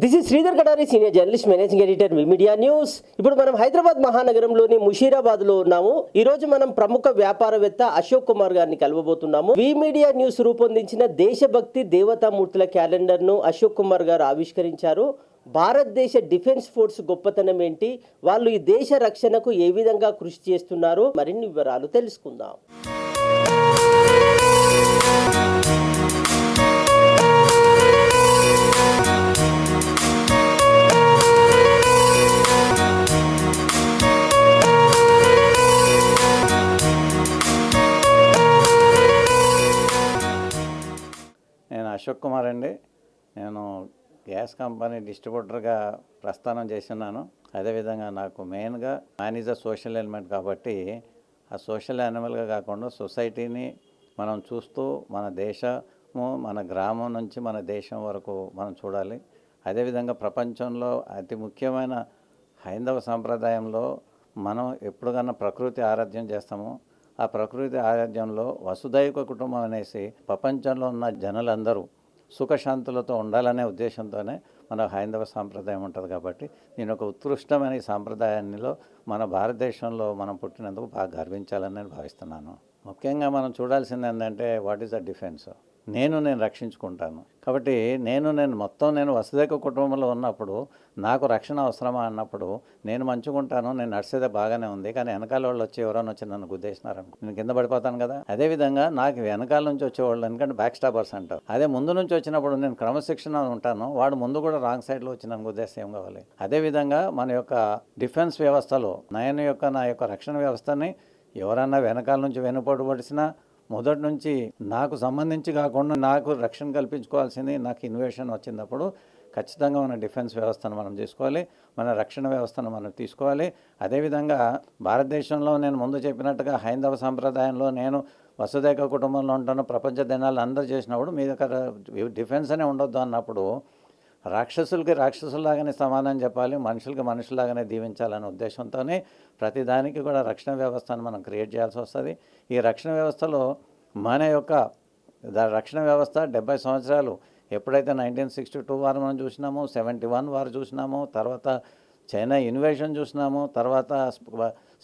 This is Sridhar Katari senior journalist managing editor media news ఇప్పుడు మనం హైదరాబాద్ మహానగరంలోని ముషీరాబాద్లో ఉన్నాము. ఈ రోజు మనం ప్రముఖ వ్యాపారవేత్త అశోక్ కుమార్ గారిని కలవబోతున్నాము. వి మీడియా న్యూస్ రూపొందించిన దేశభక్తి దేవతామూర్తుల క్యాలెండర్ను అశోక్ కుమార్ గారు ఆవిష్కరించారు. భారతదేశ డిఫెన్స్ ఫోర్స్ గొప్పతనం ఏంటి? వాళ్ళు ఈ దేశ రక్షణకు ఏ విధంగా కృషి చేస్తున్నారు? మరిన్ని వివరాలు తెలుసుకుందాం. నేను అశోక్ కుమార్ అండి. నేను గ్యాస్ కంపెనీ డిస్ట్రిబ్యూటర్గా ప్రస్థానం చేస్తున్నాను. అదేవిధంగా నాకు మెయిన్గా మేనేజర్ సోషల్ ఎలిమెంట్ కాబట్టి ఆ సోషల్ యానిమల్గా కాకుండా సొసైటీని మనం చూస్తూ మన దేశము మన గ్రామం నుంచి మన దేశం వరకు మనం చూడాలి. అదేవిధంగా ప్రపంచంలో అతి ముఖ్యమైన హైందవ సాంప్రదాయంలో మనం ఎప్పుడు కన్నా ప్రకృతి ఆరాధ్యం చేస్తాము. ఆ ప్రకృతి ఆరాధ్యంలో వసుదైక కుటుంబం అనేసి ప్రపంచంలో ఉన్న జనులందరూ సుఖశాంతులతో ఉండాలనే ఉద్దేశంతోనే మన హైందవ సాంప్రదాయం ఉంటుంది కాబట్టి నేను ఒక ఉత్కృష్టమైన ఈ సాంప్రదాయాన్నిలో మన భారతదేశంలో మనం పుట్టినందుకు బాగా గర్వించాలని నేను భావిస్తున్నాను. ముఖ్యంగా మనం చూడాల్సింది ఏంటంటే వాట్ ఈస్ ద డిఫెన్స్ నేను నేను రక్షించుకుంటాను. కాబట్టి నేను నేను మొత్తం నేను వసుదేక కుటుంబంలో ఉన్నప్పుడు నాకు రక్షణ అవసరమా అన్నప్పుడు నేను మంచుకుంటాను నేను నడిచేదే బాగానే ఉంది. కానీ వెనకాల వాళ్ళు వచ్చి ఎవరైనా వచ్చి నన్ను గుద్దేసినారనుకో నేను కింద పడిపోతాను కదా. అదేవిధంగా నాకు వెనకాల నుంచి వచ్చేవాళ్ళు ఎందుకంటే బ్యాక్ స్టాపర్స్ అంటారు. అదే ముందు నుంచి వచ్చినప్పుడు నేను క్రమశిక్షణ ఉంటాను వాడు ముందు కూడా రాంగ్ సైడ్లో వచ్చి నన్ను గుద్దేస్తే ఏం కావాలి? అదేవిధంగా మన యొక్క డిఫెన్స్ వ్యవస్థలో నేను యొక్క నా యొక్క రక్షణ వ్యవస్థని ఎవరన్నా వెనకాల నుంచి వెనుపడు మొదటి నుంచి నాకు సంబంధించి కాకుండా నాకు రక్షణ కల్పించుకోవాల్సింది నాకు ఇన్వేషన్ వచ్చినప్పుడు ఖచ్చితంగా మన డిఫెన్స్ వ్యవస్థను మనం తీసుకోవాలి మన రక్షణ వ్యవస్థను మనం తీసుకోవాలి. అదేవిధంగా భారతదేశంలో నేను ముందు చెప్పినట్టుగా హైందవ సాంప్రదాయంలో నేను వసుదైక కుటుంబంలో ఉంటాను ప్రపంచ దినాలు అందరూ చేసినప్పుడు మీ దగ్గర డిఫెన్స్ అనే ఉండొద్దు అన్నప్పుడు రాక్షసులకి రాక్షసులాగానే సమాధానం చెప్పాలి మనుషులకి మనుషులాగానే దీవించాలనే ఉద్దేశంతోనే ప్రతిదానికి కూడా రక్షణ వ్యవస్థను మనం క్రియేట్ చేయాల్సి వస్తుంది. ఈ రక్షణ వ్యవస్థలో మన యొక్క రక్షణ వ్యవస్థ డెబ్బై సంవత్సరాలు ఎప్పుడైతే నైన్టీన్ సిక్స్టీ టూ వారు మనం చూసినామో సెవెంటీ వన్ వారు చూసినామో తర్వాత చైనా ఇన్వేషన్ చూసినాము తర్వాత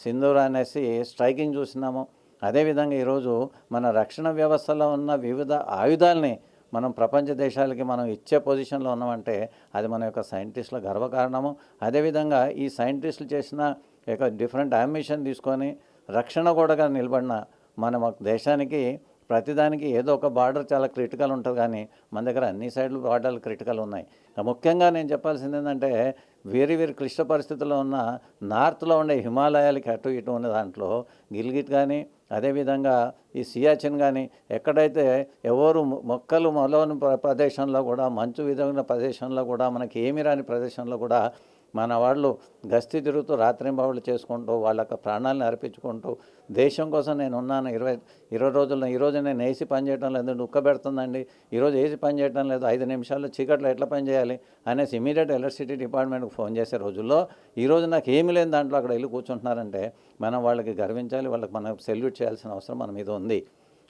సింధూర్ అనేసి స్ట్రైకింగ్ చూసినాము అదేవిధంగా ఈరోజు మన రక్షణ వ్యవస్థలో ఉన్న వివిధ ఆయుధాలని మనం ప్రపంచ దేశాలకి మనం ఇచ్చే పొజిషన్లో ఉన్నామంటే అది మన యొక్క సైంటిస్టుల గర్వకారణము. అదేవిధంగా ఈ సైంటిస్టులు చేసిన యొక్క డిఫరెంట్ అంబిషన్ తీసుకొని రక్షణ కూడా నిలబడిన మన దేశానికి ప్రతిదానికి ఏదో ఒక బార్డర్ చాలా క్రిటికల్ ఉంటుంది కానీ మన దగ్గర అన్ని సైడ్లు బార్డర్లు క్రిటికల్ ఉన్నాయి. ముఖ్యంగా నేను చెప్పాల్సింది ఏంటంటే వేరు వేరు క్లిష్ట పరిస్థితుల్లో ఉన్న నార్త్లో ఉండే హిమాలయాలకి అటు ఇటు ఉన్న దాంట్లో గిల్గిట్ కానీ అదేవిధంగా ఈ సియాచిన్ కానీ ఎక్కడైతే ఎవరు మొక్కలు మొలవని ప్ర- ప్రదేశంలో కూడా మంచు విధమైన ప్రదేశంలో కూడా మనకి ఏమి రాని ప్రదేశంలో కూడా మన వాళ్ళు గస్తీ తిరుగుతూ రాత్రింబావులు చేసుకుంటూ వాళ్ళ యొక్క ప్రాణాలను అర్పించుకుంటూ దేశం కోసం నేను ఉన్నాను ఇరవై ఇరవై రోజుల్లో ఈరోజు నేను ఏసీ పనిచేయడం లేదు ఉక్కబెడుతుందండి ఈరోజు ఏసీ పనిచేయడం లేదు ఐదు నిమిషాల్లో చీకట్లో ఎట్లా పని చేయాలి అనేసి ఇమీడియట్ ఎలక్ట్రిసిటీ డిపార్ట్మెంట్కి ఫోన్ చేసే రోజుల్లో ఈరోజు నాకు ఏమీ లేని దాంట్లో అక్కడ వెళ్ళి కూర్చుంటున్నారంటే మనం వాళ్ళకి గర్వించాలి వాళ్ళకి మనం సెల్యూట్ చేయాల్సిన అవసరం మన మీద ఉంది.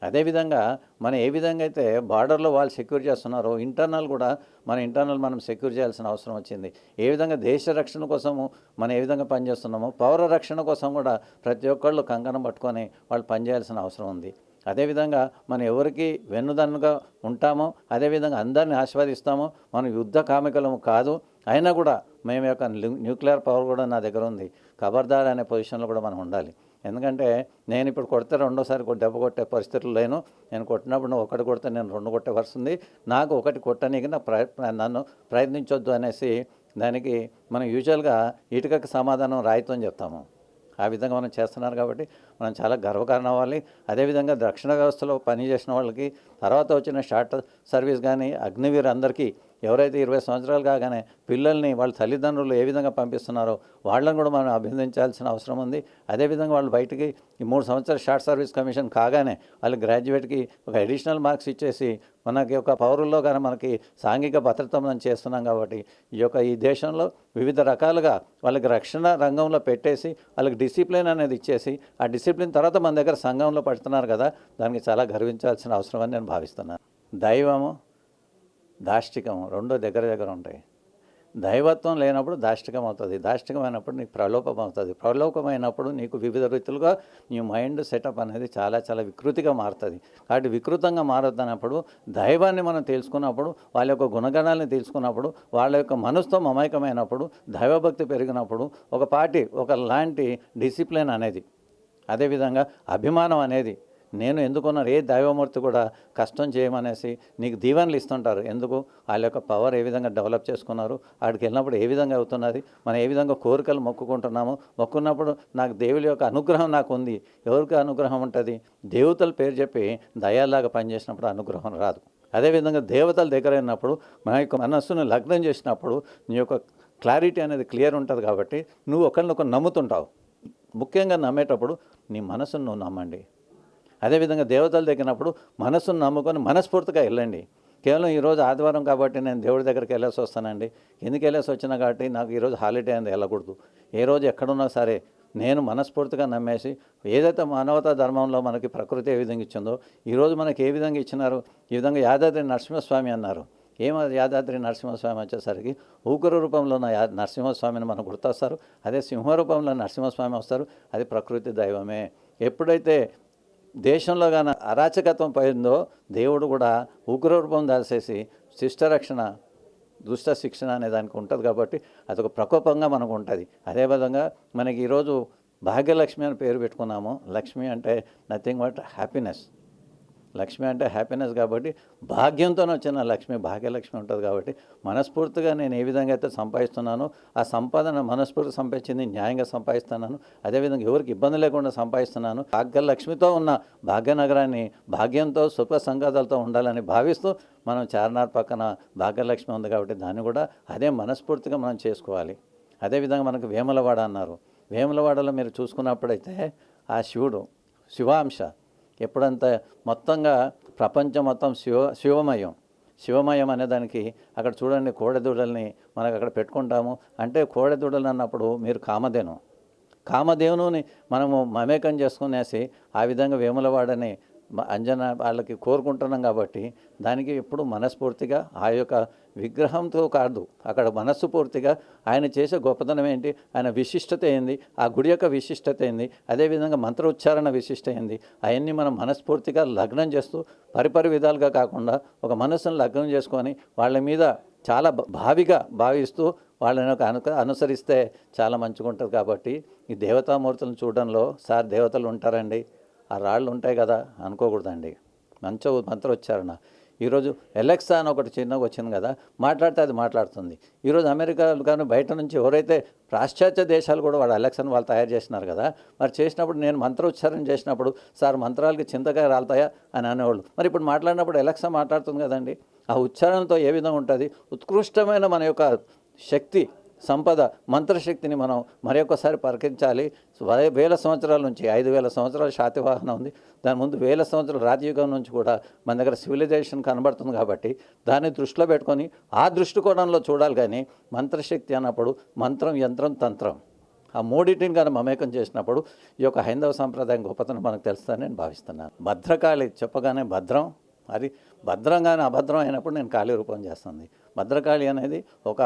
అదేవిధంగా మనం ఏ విధంగా అయితే బార్డర్లో వాళ్ళు సెక్యూర్ చేస్తున్నారో ఇంటర్నల్ కూడా మన ఇంటర్నల్ మనం సెక్యూర్ చేయాల్సిన అవసరం వచ్చింది. ఏ విధంగా దేశ రక్షణ కోసము మనం ఏ విధంగా పనిచేస్తున్నామో పౌర రక్షణ కోసం కూడా ప్రతి ఒక్కళ్ళు కంకణం పట్టుకొని వాళ్ళు పనిచేయాల్సిన అవసరం ఉంది. అదేవిధంగా మనం ఎవరికి వెన్నుదన్నుగా ఉంటామో అదేవిధంగా అందరిని ఆస్వాదిస్తామో మనం యుద్ధ కామికలము కాదు అయినా కూడా మేము యొక్క న్యూక్లియర్ పవర్ కూడా నా దగ్గర ఉంది. ఖబర్దార్ అనే పొజిషన్లో కూడా మనం ఉండాలి. ఎందుకంటే నేను ఇప్పుడు కొడితే రెండోసారి దెబ్బ కొట్టే పరిస్థితులు లేను. నేను కొట్టినప్పుడు నువ్వు ఒకటి కొడితే నేను రెండు కొట్టే వస్తుంది నాకు ఒకటి కొట్టనీకి నా ప్రయత్న నన్ను ప్రయత్నించొద్దు అనేసి దానికి మనం యూజువల్గా ఇటుకకి సమాధానం రాయితో అని చెప్తాము. ఆ విధంగా మనం చేస్తున్నారు కాబట్టి మనం చాలా గర్వకారణం అవ్వాలి. అదేవిధంగా దక్షిణ వ్యవస్థలో పనిచేసిన వాళ్ళకి తర్వాత వచ్చిన షార్ట్ సర్వీస్ కానీ అగ్నివీర్ అందరికీ ఎవరైతే ఇరవై సంవత్సరాలు కాగానే పిల్లల్ని వాళ్ళ తల్లిదండ్రులు ఏ విధంగా పంపిస్తున్నారో వాళ్ళని కూడా మనం అభినందించాల్సిన అవసరం ఉంది. అదేవిధంగా వాళ్ళు బయటికి ఈ మూడు సంవత్సరాలు షార్ట్ సర్వీస్ కమిషన్ కాగానే వాళ్ళు గ్రాడ్యుయేట్కి ఒక అడిషనల్ మార్క్స్ ఇచ్చేసి మనకి ఒక పౌరుల్లో కానీ మనకి సాంఘిక భద్రత మనం చేస్తున్నాం కాబట్టి ఈ యొక్క ఈ దేశంలో వివిధ రకాలుగా వాళ్ళకి రక్షణ రంగంలో పెట్టేసి వాళ్ళకి డిసిప్లిన్ అనేది ఇచ్చేసి ఆ డిసిప్లిన్ తర్వాత మన దగ్గర సంఘంలో పడుతున్నారు కదా దానికి చాలా గర్వించాల్సిన అవసరం అని నేను భావిస్తున్నాను. దైవము దాష్టికం రెండో దగ్గర దగ్గర ఉంటాయి. దైవత్వం లేనప్పుడు దాష్టికం అవుతుంది దాష్టికమైనప్పుడు నీకు ప్రలోభం అవుతుంది ప్రలోపమైనప్పుడు నీకు వివిధ రీతులుగా నీ మైండ్ సెటప్ అనేది చాలా చాలా వికృతిగా మారుతుంది. కాబట్టి వికృతంగా మారుతున్నప్పుడు దైవాన్ని మనం తెలుసుకున్నప్పుడు వాళ్ళ యొక్క గుణగణాలను తెలుసుకున్నప్పుడు వాళ్ళ యొక్క మనసుతో మమైకమైనప్పుడు దైవభక్తి పెరిగినప్పుడు ఒక పార్టీ ఒక లాంటి డిసిప్లిన్ అనేది అదేవిధంగా అభిమానం అనేది నేను ఎందుకున్నాను ఏ దైవమూర్తి కూడా కష్టం చేయమనేసి నీకు దీవెనలు ఇస్తుంటారు. ఎందుకు? వాళ్ళ యొక్క పవర్ ఏ విధంగా డెవలప్ చేసుకున్నారు? ఆడికి వెళ్ళినప్పుడు ఏ విధంగా అవుతున్నది? మనం ఏ విధంగా కోరికలు మొక్కుకుంటున్నాము మొక్కున్నప్పుడు నాకు దేవుడి యొక్క అనుగ్రహం నాకు ఉంది. ఎవరికి అనుగ్రహం ఉంటుంది? దేవతల పేరు చెప్పి దయాలాగా పనిచేసినప్పుడు అనుగ్రహం రాదు. అదేవిధంగా దేవతల దగ్గర అయినప్పుడు మన యొక్క మనస్సును లగ్నం చేసినప్పుడు నీ యొక్క క్లారిటీ అనేది క్లియర్ ఉంటుంది కాబట్టి నువ్వు ఒకరినొకరు నమ్ముతుంటావు. ముఖ్యంగా నమ్మేటప్పుడు నీ మనసును నువ్వు నమ్మండి. అదేవిధంగా దేవతలు దగ్గరినప్పుడు మనసును నమ్ముకొని మనస్ఫూర్తిగా వెళ్ళండి. కేవలం ఈరోజు ఆదివారం కాబట్టి నేను దేవుడి దగ్గరికి వెళ్ళేసి వస్తానండి. ఎందుకు వెళ్ళేసి వచ్చినా కాబట్టి నాకు ఈరోజు హాలిడే అనేది వెళ్ళకూడదు. ఏ రోజు ఎక్కడున్నా సరే నేను మనస్ఫూర్తిగా నమ్మేసి ఏదైతే మానవతా ధర్మంలో మనకి ప్రకృతి ఏ విధంగా ఇచ్చిందో ఈరోజు మనకి ఏ విధంగా ఇచ్చినారు? ఈ విధంగా యాదాద్రి నరసింహస్వామి అన్నారు. ఏమో యాదాద్రి నరసింహస్వామి వచ్చేసరికి? ఊకరు రూపంలో ఉన్న నరసింహస్వామిని మనం గుర్తొస్తారు. అదే సింహ రూపంలో నరసింహస్వామి వస్తారు. అది ప్రకృతి దైవమే. ఎప్పుడైతే దేశంలో కానీ అరాచకత్వం పోయిందో దేవుడు కూడా ఉగ్రరూపం దాల్చేసి శిష్టరక్షణ దుష్ట శిక్షణ అనే దానికి ఉంటుంది కాబట్టి అదొక ప్రకోపంగా మనకు ఉంటుంది. అదేవిధంగా మనకి ఈరోజు భాగ్యలక్ష్మి అని పేరు పెట్టుకున్నాము. లక్ష్మి అంటే నథింగ్ బట్ హ్యాపీనెస్ లక్ష్మి అంటే హ్యాపీనెస్ కాబట్టి భాగ్యంతో వచ్చిన లక్ష్మి భాగ్యలక్ష్మి ఉంటుంది కాబట్టి మనస్ఫూర్తిగా నేను ఏ విధంగా అయితే సంపాదిస్తున్నానో ఆ సంపాదన మనస్ఫూర్తి సంపాదించింది న్యాయంగా సంపాదిస్తున్నాను. అదేవిధంగా ఎవరికి ఇబ్బంది లేకుండా సంపాదిస్తున్నాను. భాగ్యలక్ష్మితో ఉన్న భాగ్యనగరాన్ని భాగ్యంతో సుఖ సంగాదాలతో ఉండాలని భావిస్తూ మనం చార్నార్ పక్కన భాగ్యలక్ష్మి ఉంది కాబట్టి దాన్ని కూడా అదే మనస్ఫూర్తిగా మనం చేసుకోవాలి. అదేవిధంగా మనకు వేములవాడ అన్నారు. వేములవాడలో మీరు చూసుకున్నప్పుడైతే ఆ శివుడు శివాంశ ఎప్పుడంతా మొత్తంగా ప్రపంచం మొత్తం శివ శివమయం. శివమయం అనేదానికి అక్కడ చూడండి కోడెదూడల్ని మనకు అక్కడ పెట్టుకుంటాము. అంటే కోడెదూడలు అన్నప్పుడు మీరు కామధేను. కామధేనుని మనము మమేకం చేసుకునేసి ఆ విధంగా వేములవాడని అంజన వాళ్ళకి కోరుకుంటున్నాం కాబట్టి దానికి ఎప్పుడు మనస్ఫూర్తిగా ఆ యొక్క విగ్రహంతో కాదు అక్కడ మనస్సు పూర్తిగా ఆయన చేసే గొప్పతనం ఏంటి ఆయన విశిష్టత ఏంది ఆ గుడి యొక్క విశిష్టత ఏంది అదేవిధంగా మంత్రోచ్చారణ విశిష్ట ఏంది అవన్నీ మనం మనస్ఫూర్తిగా లగ్నం చేస్తూ పరిపరి విధాలుగా కాకుండా ఒక మనస్సును లగ్నం చేసుకొని వాళ్ళ మీద చాలా భావిగా భావిస్తూ వాళ్ళని ఒక అను అనుసరిస్తే చాలా మంచిగా ఉంటుంది కాబట్టి ఈ దేవతామూర్తులను చూడడంలో సార్ దేవతలు ఉంటారండి. ఆ రాళ్ళు ఉంటాయి కదా అనుకోకూడదండి. మంచి మంత్రోచ్చారణ ఈరోజు ఎలెక్సా అని ఒకటి చిన్నగా వచ్చింది కదా మాట్లాడితే అది మాట్లాడుతుంది. ఈరోజు అమెరికా కానీ బయట నుంచి ఎవరైతే పాశ్చాత్య దేశాలు కూడా వాడు ఎలక్షన్ వాళ్ళు తయారు చేసినారు కదా మరి చేసినప్పుడు నేను మంత్రోచ్చారణ చేసినప్పుడు సార్ మంత్రాలకి చింతకాయ రాలుతాయా? అని అనేవాళ్ళు. మరి ఇప్పుడు మాట్లాడినప్పుడు ఎలక్సా మాట్లాడుతుంది కదండి ఆ ఉచ్చారణతో ఏ విధంగా ఉంటుంది? ఉత్కృష్టమైన మన యొక్క శక్తి సంపద మంత్రశక్తిని మనం మరొకసారి పరికించాలి. వేల సంవత్సరాల నుంచి ఐదు వేల సంవత్సరాల శాతివాహనం ఉంది. దాని ముందు వేల సంవత్సరాల రాజయుగం నుంచి కూడా మన దగ్గర సివిలైజేషన్ కనబడుతుంది కాబట్టి దాన్ని దృష్టిలో పెట్టుకొని ఆ దృష్టికోణంలో చూడాలి కానీ మంత్రశక్తి అన్నప్పుడు మంత్రం యంత్రం తంత్రం. ఆ మూడింటిని కానీ మమేకం చేసినప్పుడు ఈ యొక్క హైందవ సాంప్రదాయం గొప్పతనం మనకు తెలుస్తుందని నేను భావిస్తున్నాను. భద్రకాళి చెప్పగానే భద్రం. అది భద్రంగానే అభద్రం అయినప్పుడు నేను కాళీ రూపం చేస్తుంది భద్రకాళి అనేది ఒక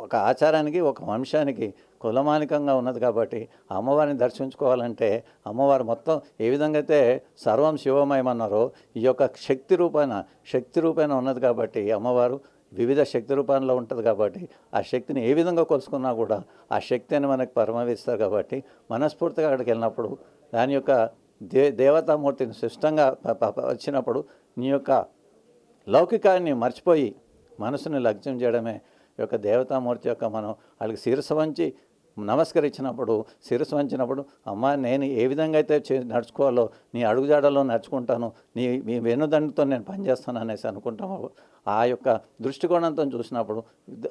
ఒక ఆచారానికి ఒక వంశానికి కులమానికంగా ఉన్నది కాబట్టి అమ్మవారిని దర్శించుకోవాలంటే అమ్మవారు మొత్తం ఏ విధంగా అయితే సర్వం శివమయమన్నారో ఈ యొక్క శక్తి రూపాన శక్తి రూపాన ఉన్నది కాబట్టి ఈ అమ్మవారు వివిధ శక్తి రూపంలో ఉంటుంది కాబట్టి ఆ శక్తిని ఏ విధంగా కొలుసుకున్నా కూడా ఆ శక్తిని మనకు పరమవిస్తారు కాబట్టి మనస్ఫూర్తిగా అక్కడికి వెళ్ళినప్పుడు దాని యొక్క దే దేవతామూర్తిని స్పష్టంగా ప- వచ్చినప్పుడు నీ యొక్క లౌకికాన్ని మర్చిపోయి మనసుని లగ్నం చేయడమే యొక్క దేవతామూర్తి యొక్క మనం వాళ్ళకి శిరస్సు వంచి నమస్కరించినప్పుడు శిరస్సు వంచినప్పుడు అమ్మ నేను ఏ విధంగా అయితే చే నడుచుకోవాలో నీ అడుగుజాడలో నడుచుకుంటాను నీ మీ వెనుదండతో నేను పనిచేస్తాను అనేసి అనుకుంటాము ఆ యొక్క దృష్టికోణంతో చూసినప్పుడు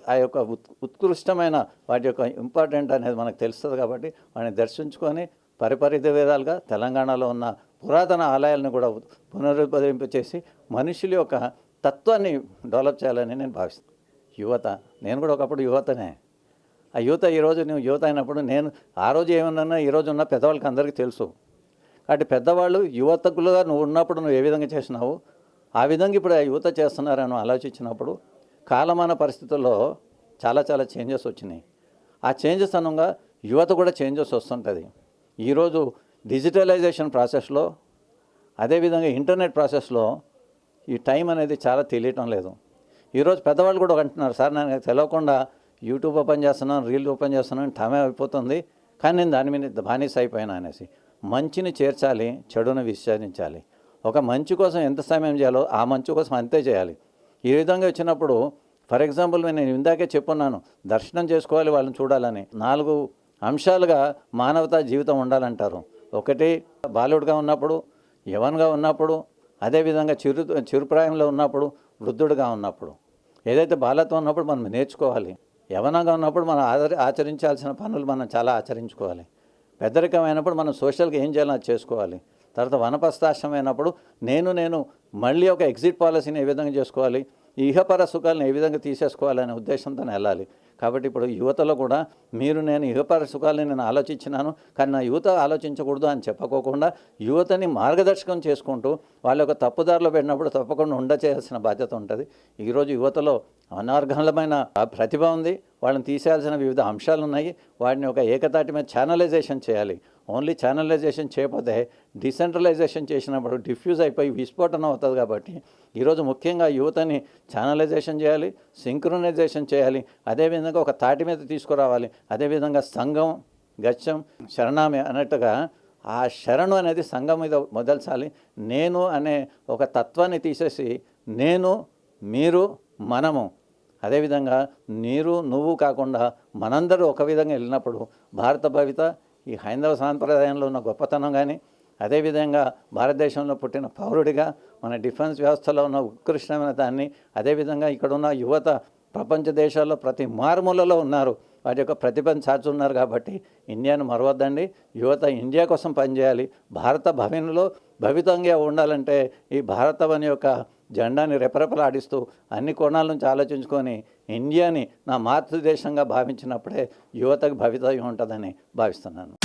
ఆ యొక్క ఉత్ ఉత్కృష్టమైన వాటి యొక్క ఇంపార్టెంట్ అనేది మనకు తెలుస్తుంది కాబట్టి వాటిని దర్శించుకొని పరిపరిధ విధాలుగా తెలంగాణలో ఉన్న పురాతన ఆలయాలను కూడా పునరుద్ధరింప చేసి మనుషుల యొక్క తత్వాన్ని డెవలప్ చేయాలని నేను భావిస్తాను యువత నేను కూడా ఒకప్పుడు యువతనే. ఆ యువత ఈరోజు నువ్వు యువత అయినప్పుడు నేను ఆ రోజు ఏమన్నా ఈరోజు ఉన్న పెద్దవాళ్ళకి అందరికీ తెలుసు. కాబట్టి పెద్దవాళ్ళు యువతకులుగా నువ్వు ఉన్నప్పుడు నువ్వు ఏ విధంగా చేసినావు ఆ విధంగా ఇప్పుడు ఆ యువత చేస్తున్నారని ఆలోచించినప్పుడు కాలమాన పరిస్థితుల్లో చాలా చాలా చేంజెస్ వచ్చినాయి. ఆ చేంజెస్ అనగా యువత కూడా చేంజెస్ వస్తుంటుంది. ఈరోజు డిజిటలైజేషన్ ప్రాసెస్లో అదేవిధంగా ఇంటర్నెట్ ప్రాసెస్లో ఈ టైం అనేది చాలా తెలియటం లేదు. ఈరోజు పెద్దవాళ్ళు కూడా అంటున్నారు సార్ నాకు తెలియకుండా యూట్యూబ్ ఓపెన్ చేస్తున్నాను రీల్ ఓపెన్ చేస్తున్నాను టైం అయిపోతుంది కానీ నేను దాని మీద బానిస అయిపోయాను అనేసి. మంచిని చేర్చాలి చెడును విశ్లేషించాలి ఒక మంచి కోసం ఎంత సమయం చేయాలో ఆ మంచి కోసం అంతే చేయాలి. ఈ విధంగా వచ్చినప్పుడు ఫర్ ఎగ్జాంపుల్ నేను ఇందాకే చెప్పున్నాను దర్శనం చేసుకోవాలి వాళ్ళని చూడాలని. నాలుగు అంశాలుగా మానవతా జీవితం ఉండాలంటారు. ఒకటి బాలుడుగా ఉన్నప్పుడు యవన్గా ఉన్నప్పుడు అదేవిధంగా చిరు చిరుప్రాయంలో ఉన్నప్పుడు వృద్ధుడుగా ఉన్నప్పుడు. ఏదైతే బాలత్వం ఉన్నప్పుడు మనం నేర్చుకోవాలి యవనంగా ఉన్నప్పుడు మనం ఆదరి ఆచరించాల్సిన పనులు మనం చాలా ఆచరించుకోవాలి. పెద్దరికమైనప్పుడు మనం సోషల్గా ఏం చేయాలో అది చేసుకోవాలి. తర్వాత వనప్రస్థాశ్రమైనప్పుడు నేను నేను మళ్ళీ ఒక ఎగ్జిట్ పాలసీని ఏ విధంగా చేసుకోవాలి ఇహపర సుఖాలను ఏ విధంగా తీసేసుకోవాలనే ఉద్దేశంతో వెళ్ళాలి. కాబట్టి ఇప్పుడు యువతలో కూడా మీరు నేను యువపర సుఖాలని నేను ఆలోచించినాను కానీ నా యువత ఆలోచించకూడదు అని చెప్పుకోకుండా యువతని మార్గదర్శకం చేసుకుంటూ వాళ్ళ యొక్క తప్పుదారిలో పెట్టినప్పుడు తప్పకుండా ఉండ చేయాల్సిన బాధ్యత ఉంటుంది. ఈరోజు యువతలో అనార్గలమైన ప్రతిభ ఉంది. వాళ్ళని తీసేయాల్సిన వివిధ అంశాలు ఉన్నాయి వాటిని ఒక ఏకతాటి మీద ఛానలైజేషన్ చేయాలి. ఓన్లీ ఛానలైజేషన్ చేయకపోతే డిసెంట్రలైజేషన్ చేసినప్పుడు డిఫ్యూజ్ అయిపోయి విస్ఫోటనం అవుతుంది కాబట్టి ఈరోజు ముఖ్యంగా యువతని ఛానలైజేషన్ చేయాలి సింక్రనైజేషన్ చేయాలి అదేవిధంగా ఒక తాటి మీద తీసుకురావాలి అదేవిధంగా సంఘం గచ్చం శరణామి అన్నట్టుగా ఆ శరణు అనేది సంఘం మీద మొదల్చాలి. నేను అనే ఒక తత్వాన్ని తీసేసి నేను మీరు మనము అదేవిధంగా నీరు నువ్వు కాకుండా మనందరూ ఒక విధంగా వెళ్ళినప్పుడు భారత భవిత ఈ హైందవ సాంప్రదాయంలో ఉన్న గొప్పతనం కానీ అదేవిధంగా భారతదేశంలో పుట్టిన పౌరుడిగా మన డిఫెన్స్ వ్యవస్థలో ఉన్న ఉత్కృష్టమైన దాన్ని అదేవిధంగా ఇక్కడ ఉన్న యువత ప్రపంచ దేశాల్లో ప్రతి మారుమూలలో ఉన్నారు. వాటి యొక్క ప్రతిభను చాచున్నారు కాబట్టి ఇండియాను మరవద్దండి. యువత ఇండియా కోసం పనిచేయాలి. భారత భవన్లో భవితంగా ఉండాలంటే ఈ భారతవని యొక్క జెండాని రెపరెపలాడిస్తూ అన్ని కోణాల నుంచి ఆలోచించుకొని ఇండియాని నా మాతృదేశంగా భావించినప్పుడే యువతకు భవితవ్యం ఉంటుందని భావిస్తున్నాను.